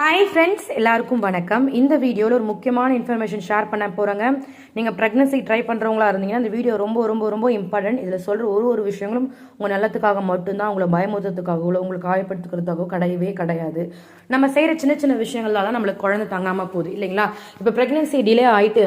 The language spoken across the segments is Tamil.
ஹாய் ஃப்ரெண்ட்ஸ் எல்லாருக்கும் வணக்கம். இந்த வீடியோவில் ஒரு முக்கியமான இன்ஃபர்மேஷன் ஷேர் பண்ண போகிறேங்க நீங்கள் ப்ரெக்னன்சி ட்ரை பண்ணுறவங்களா இருந்தீங்கன்னா இந்த வீடியோ ரொம்ப ரொம்ப ரொம்ப இம்பார்ட்டன்ட் இதில் சொல்கிற ஒரு ஒரு விஷயங்களும் உங்கள் நல்லத்துக்காக மட்டும்தான் உங்களை பயமுறுத்துறதுக்காகவோ உங்களுக்கு காயப்படுத்துக்கிறதுக்காகவோ கிடையவே கிடையாது. நம்ம செய்கிற சின்ன சின்ன விஷயங்களால தான் நம்மளுக்கு குழந்தை தங்காமல் போகுது இல்லைங்களா? இப்போ ப்ரெக்னன்சி டிலே ஆகிட்டு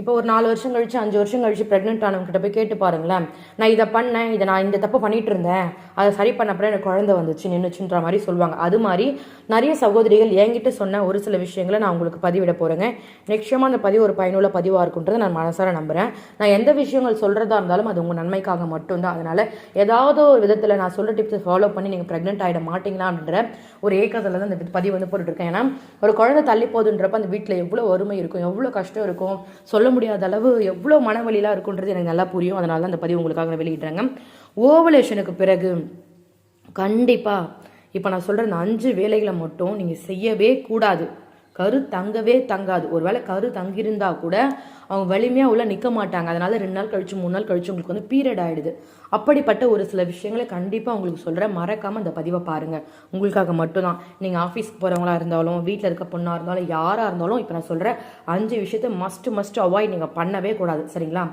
இப்போ ஒரு நாலு வருஷம் கழிச்சு அஞ்சு வருஷம் கழிச்சு ப்ரெக்னென்ட் ஆனவங்க கிட்ட போய் கேட்டு பாருங்களேன். நான் இதை பண்ணேன் இதை நான் இந்த தப்பு பண்ணிட்டு இருந்தேன். அதை சரி பண்ணப்பறம் எனக்கு குழந்தை வந்துச்சு நின்றுச்சுன்ற மாதிரி சொல்லுவாங்க. அது மாதிரி நிறைய சகோதரிகள் என்கிட்ட சொன்ன ஒரு சில விஷயங்களை நான் உங்களுக்கு பதிவிட போகிறேங்க நிச்சயமாக அந்த பதிவு ஒரு பயனுள்ள பதிவாக இருக்குன்றதை நான் மனசார நம்புகிறேன் நான் எந்த விஷயங்கள் சொல்கிறதா இருந்தாலும் அது உங்கள் நன்மைக்காக மட்டும்தான். அதனால் ஏதாவது ஒரு விதத்தில் நான் சொல்கிற டிப்ஸை ஃபாலோ பண்ணி நீங்கள் ப்ரெக்னென்ட் ஆகிட மாட்டீங்களா அப்படின்ற ஒரு ஏக்கத்தில் தான் இந்த பதிவு வந்து போட்டுருக்கேன் ஏன்னா ஒரு குழந்தை தள்ளி போகுதுன்றப்ப அந்த வீட்டில் எவ்வளோ வறுமை இருக்கும் எவ்வளோ கஷ்டம் இருக்கும் சொல்ல முடியாத அளவு எவ்வளோ மனவழிலாம் இருக்குன்றது எனக்கு நல்லா புரியும். அதனால தான் அந்த பதிவு உங்களுக்காக நான் வெளியிடுறேங்க. ஓவலேஷனுக்கு பிறகு கண்டிப்பாக இப்போ நான் சொல்கிற இந்த அஞ்சு வேலைகளை மட்டும் நீங்கள் செய்யவே கூடாது. கரு தங்கவே தங்காது. ஒருவேளை கரு தங்கியிருந்தா கூட அவங்க வலிமையாக உள்ள நிற்க மாட்டாங்க. அதனால ரெண்டு நாள் கழிச்சு மூணு நாள் கழிச்சு உங்களுக்கு வந்து பீரியட் ஆகிடுது அப்படிப்பட்ட ஒரு சில விஷயங்களை கண்டிப்பாக உங்களுக்கு சொல்கிறேன் மறக்காமல் அந்த பதிவை பாருங்கள் உங்களுக்காக மட்டும்தான். நீங்கள் ஆஃபீஸ்க்கு போகிறவங்களா இருந்தாலும் வீட்டில் இருக்க பொண்ணாக இருந்தாலும் யாராக இருந்தாலும் இப்போ நான் சொல்கிற அஞ்சு விஷயத்தை மஸ்ட் மஸ்ட் அவாய்ட் நீங்கள் பண்ணவே கூடாது. சரிங்களா?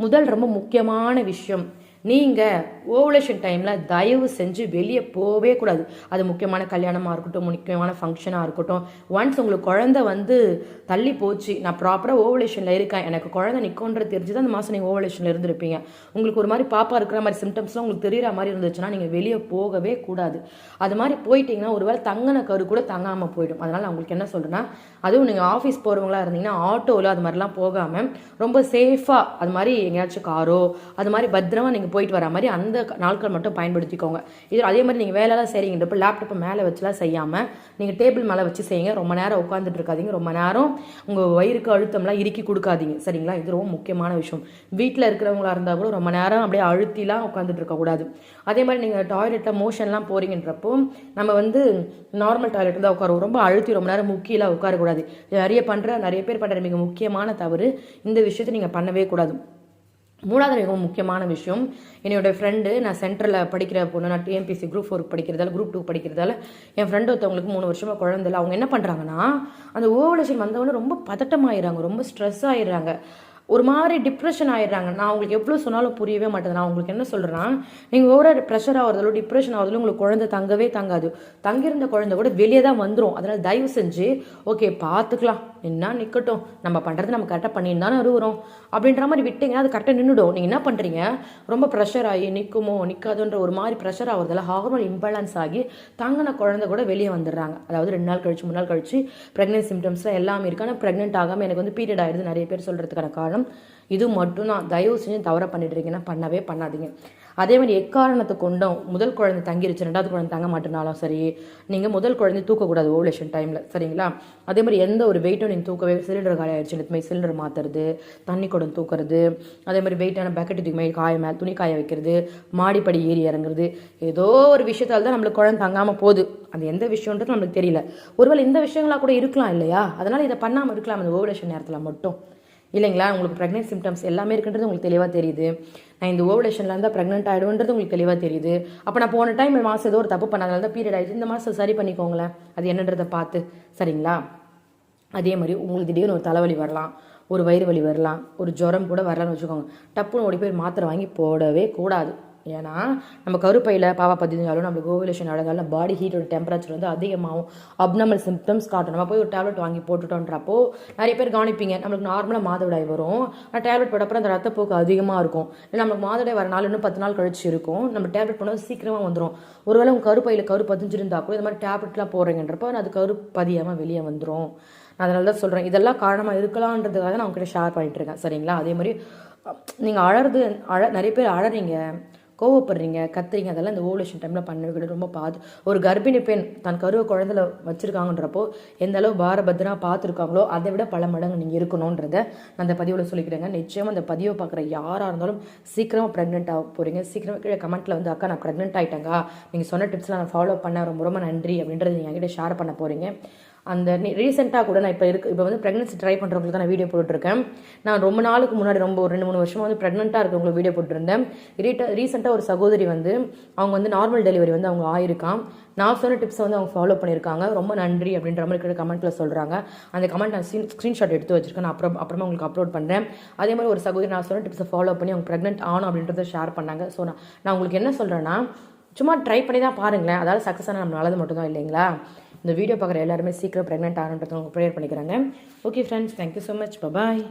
முதல் ரொம்ப முக்கியமான விஷயம் நீங்கள் ஓவலேஷன் டைமில் தயவு செஞ்சு வெளியே போகவே கூடாது. அது முக்கியமான கல்யாணமாக இருக்கட்டும் முக்கியமான ஃபங்க்ஷனாக இருக்கட்டும். ஒன்ஸ் உங்களுக்கு குழந்தை வந்து தள்ளி போச்சு நான் ப்ராப்பராக ஓவலேஷனில் இருக்கேன். எனக்கு குழந்தை நிற்கோன்றது தெரிஞ்சு தான் அந்த மாதம் நீங்கள் ஓவலேஷனில் இருந்திருப்பீங்க. உங்களுக்கு ஒரு மாதிரி பாப்பா இருக்கிற மாதிரி சிம்டம்ஸ்லாம் உங்களுக்கு தெரிகிற மாதிரி இருந்துச்சுன்னா நீங்கள் வெளியே போகவே கூடாது. அது மாதிரி போயிட்டீங்கன்னா ஒருவேளை தங்கின கரு கூட தங்காமல் போயிடும். அதனால் நான் உங்களுக்கு என்ன சொல்கிறேன்னா அதுவும் நீங்கள் ஆஃபீஸ் போகிறவங்களா இருந்தீங்கன்னா ஆட்டோவில் அது மாதிரிலாம் போகாமல் ரொம்ப சேஃபாக அது மாதிரி எங்கேயாச்சும் காரோ அது மாதிரி பத்திரமா நீங்கள் போயிட்டு வர மாதிரி அந்த நாட்கள் மட்டும் பயன்படுத்திக்கோங்க. இது அதே மாதிரி நீங்கள் வேலைலாம் செய்கிறீங்கன்றப்ப லேப்டாப்பை மேலே வச்சுலாம் செய்யாமல் நீங்கள் டேபிள் மேலே வச்சு செய்யுங்க. ரொம்ப நேரம் உட்காந்துட்டு இருக்காதிங்க. ரொம்ப நேரம் உங்கள் வயிறுக்கு அழுத்தம்லாம் இறுக்கி கொடுக்காதீங்க. சரிங்களா? இது ரொம்ப முக்கியமான விஷயம். வீட்டில் இருக்கிறவங்களா இருந்தால் கூட ரொம்ப நேரம் அப்படியே அழுத்திலாம் உட்காந்துட்டு இருக்கக்கூடாது அதே மாதிரி நீங்கள் டாய்லெட்டில் மோஷன்லாம் போகிறீங்கன்றப்போ நம்ம வந்து நார்மல் டாய்லெட் தான் உட்காருவோம். ரொம்ப அழுத்தி ரொம்ப நேரம் முக்கியெல்லாம் உட்காரக்கூடாது. நிறைய பண்ணுற நிறைய பேர் பண்ணுற மிக முக்கியமான தவறு இந்த விஷயத்தை நீங்கள் பண்ணவே கூடாது. மூணாவது மிகவும் முக்கியமான விஷயம் என்னோடய ஃப்ரெண்டு நான் சென்டரில் படிக்கிற பொண்ணு நான் டிஎம்பிசி குரூப் ஃபோருக்கு படிக்கிறதால குரூப் டூ படிக்கிறதால என் ஃப்ரெண்டு ஒருத்தவங்களுக்கு மூணு வருஷமாக குழந்தை இல்லை. அவங்க என்ன பண்ணுறாங்கன்னா அந்த ஓவலேஷன் வந்தவொடனே ரொம்ப பதட்டமாயிடுறாங்க ரொம்ப ஸ்ட்ரெஸ் ஆயிடுறாங்க. ஒரு மாதிரி டிப்ரெஷன் ஆயிடுறாங்க. நான் உங்களுக்கு எவ்வளோ சொன்னாலும் புரியவே மாட்டேது. நான் உங்களுக்கு என்ன சொல்கிறேன்னா நீங்கள் ஓவர ப்ரெஷர் ஆகிறதாலும் டிப்ரெஷன் ஆகிறதாலும் உங்களுக்கு குழந்தை தங்கவே தங்காது. தங்கியிருந்த குழந்தை கூட வெளியே தான் வந்துடும் அதனால் தயவு செஞ்சு ஓகே பார்த்துக்கலாம். என்ன நிற்கட்டும் நம்ம பண்ணுறது நம்ம கரெக்டாக பண்ணிட்டு தானே வருவோம் அப்படின்ற மாதிரி விட்டீங்கன்னா அது கரெக்டாக நின்றுடும் நீங்கள் என்ன பண்ணுறீங்க ரொம்ப ப்ரெஷர் ஆகி நிற்குமோ நிற்காதுன்ற ஒரு மாதிரி ப்ரெஷர் ஆகிறதால ஹார்மோன் இம்பேலன்ஸ் ஆகி தங்கின குழந்தை கூட வெளியே வந்துடுறாங்க. அதாவது ரெண்டு நாள் கழிச்சு மூணு நாள் கழிச்சு ப்ரெக்னென்ட் சிம்டம்ஸ்லாம் எல்லாமே இருக்கு. ஆனால் ப்ரெக்னென்ட் ஆகாமல் எனக்கு வந்து பீரியட் ஆயிடுது நிறைய பேர் சொல்கிறதுக்கான காரணம். இது மட்டும் தான் தயவு செஞ்சு தவற பண்ணிட்டு இருக்கீங்கன்னா பண்ணவே பண்ணாதீங்க. அதே மாதிரி எக்காரணத்தை கொண்டும் முதல் குழந்தை தங்கிருச்சு ரெண்டாவது குழந்தை தங்க மாட்டேனாலும் சரி நீங்கள் முதல் குழந்தை தூக்கக்கூடாது ஓவலேஷன் டைமில் சரிங்களா? அதே மாதிரி எந்த ஒரு வெயிட்டும் நீங்கள் தூக்கவே சிலிண்டர் காலி ஆயிடுச்சு இந்த மாதிரி சிலிண்டர் மாற்றுறது தண்ணி குடம் தூக்குறது அதே மாதிரி வெயிட்டான பக்கெட் தூக்கி மாதிரி காய மேலே துணி காய வைக்கிறது மாடிப்படி ஏறி இறங்குறது ஏதோ ஒரு விஷயத்தால் தான் நம்மளுக்கு குழந்தை தங்காமல் போகுது. அது எந்த விஷயன்றது நம்மளுக்கு தெரியல. ஒருவேளை இந்த விஷயங்களாக கூட இருக்கலாம் இல்லையா? அதனால் இதை பண்ணாமல் இருக்கலாம் அந்த ஓவலேஷன் நேரத்தில் மட்டும். இல்லைங்களா? உங்களுக்கு ப்ரெக்னென்ட் சிம்டம்ஸ் எல்லாமே இருக்குன்றது உங்களுக்கு தெளிவாக தெரியுது. நான் இந்த ஓவலேஷனில் இருந்தால் ப்ரெக்னென்ட் ஆகிடும்ன்றது உங்களுக்கு தெளிவாக தெரியுது. அப்போ நான் போன டைம் மாதம் ஏதோ ஒரு தப்பு பண்ணாதனால தான் பீரியட் ஆகிடுச்சு இந்த மாதம் சரி பண்ணிக்கோங்களேன். அது என்னன்றதை பார்த்து. சரிங்களா? அதே மாதிரி உங்களுக்கு திடீர்னு ஒரு தலைவலி வரலாம். ஒரு வயிறு வலி வரலாம். ஒரு ஜுரம் கூட வரலாம்னு வச்சுக்கோங்க. டப்புன்னு ஓடி போய் மாத்திரை வாங்கி போடவே கூடாது. ஏன்னா நம்ம கருப்பையில் பாவா பதினஞ்சாலும் நம்மளுக்கு ஓவலேஷன் அழகால பாடி ஹீட்டோட டெம்பரேச்சர் வந்து அதிகமாகும். அப்னமல் சிம்டம்ஸ் காட்டும். நம்ம போய் ஒரு டேப்லெட் வாங்கி போட்டுட்டோன்றப்போ நிறைய பேர் கவனிப்பீங்க நம்மளுக்கு நார்மலாக மாதவிடாய் வரும். ஆனால் டேப்லெட் போடப்பறம் அந்த ரத்தப்போக்கு அதிகமாக இருக்கும். இல்லை நம்மளுக்கு மாதவிடாய் வர நாள் இன்னும் பத்து நாள் கழிச்சு இருக்கும். நம்ம டேப்லெட் போனால் சீக்கிரமாக வந்துடும் ஒருவேளை உங்கள் கருப்பையில் கரு பதிஞ்சிருந்தா கூட இந்த மாதிரி டேப்லெட்லாம் போடுறீங்கன்றப்போ அது கரு பதியாமல் வெளியே வந்துடும் நான் அதனால தான் சொல்கிறேன் இதெல்லாம் காரணமாக இருக்கலான்றதுக்காக நான் உங்ககிட்ட ஷேர் பண்ணிட்டு இருக்கேன். சரிங்களா? அதே மாதிரி நீங்கள் அழறது அழ நிறைய பேர் அழறீங்க. கோவப்படுறீங்க கத்துறீங்க அதெல்லாம் இந்த ஓவலேஷன் டைமில் பண்ணவே ரொம்ப பார்த்து ஒரு கர்ப்பிணி பெண் தன் கருவை குழந்தைல வச்சுருக்காங்கன்றப்போ எந்த அளவு பாரபத்திரா பார்த்துருக்காங்களோ அதை விட பல மடங்கு நீங்கள் இருக்கணுன்றத நான் அந்த பதிவில் சொல்லிக்கிறேங்க. நிச்சயமாக அந்த பதிவை பார்க்குற யாராக இருந்தாலும் சீக்கிரமாக ப்ரெக்னென்ட் ஆக போகிறீங்க சீக்கிரமாக கீழே கமெண்ட்டில் வந்து அக்கா நான் ப்ரெக்னென்ட் ஆகிட்டேங்க நீங்கள் சொன்ன டிப்ஸ்லாம் நான் ஃபாலோ பண்ண ரொம்ப ரொம்ப நன்றி அப்படின்றத நீங்கள் என்கிட்ட ஷேர் பண்ண போகிறீங்க அந்த ரீசெண்டாக கூட நான் இப்போ இருக்கு இப்போ வந்து ப்ரெக்னன்சி ட்ரை பண்ணுறவங்களுக்கு தான் நான் வீடியோ போட்டுருக்கேன் நான் ரொம்ப நாளுக்கு முன்னாடி ரொம்ப ஒரு ரெண்டு மூணு வருஷமாக வந்து ப்ரெக்னெண்ட்டாக இருக்கவங்களுக்கு வீடியோ போட்டிருந்தேன் ரீட்ட ரீசெண்டாக ஒரு சகோதரி வந்து அவங்க வந்து நார்மல் டெலிவரி வந்து அவங்க ஆயிருக்கான். நான் சொன்ன டிப்ஸை வந்து அவங்க ஃபாலோ பண்ணியிருக்காங்க. ரொம்ப நன்றி அப்படின்ற மாதிரி கமெண்ட்டில் சொல்கிறாங்க அந்த கமெண்ட் நான் ஸ்க்ரீன் ஸ்க்ரீன்ஷாட் எடுத்து வச்சிருக்கேன். நான் அப்புறம் அப்புறமா உங்களுக்கு அப்லோட் பண்ணுறேன் அதே மாதிரி ஒரு சகோதரி நான் சொன்ன டிப்ஸை ஃபாலோ பண்ணி அவங்க ப்ரெக்னென்ட் ஆனும் அப்படின்றத ஷேர் பண்ணாங்க. ஸோ நான் நான் உங்களுக்கு என்ன சொல்கிறேன்னா சும்மா ட்ரை பண்ணி தான் பாருங்களேன். அதாவது சக்ஸஸ் ஆனால் நம்ம நல்லது மட்டும்தான் இல்லைங்களா? இந்த வீடியோ பார்க்குற எல்லாருமே சீக்கிரம் ப்ரெக்னென்ட் ஆகணுன்றதை ப்ரேயர் பண்ணிக்கிறாங்க. Okay friends thank you so much bye bye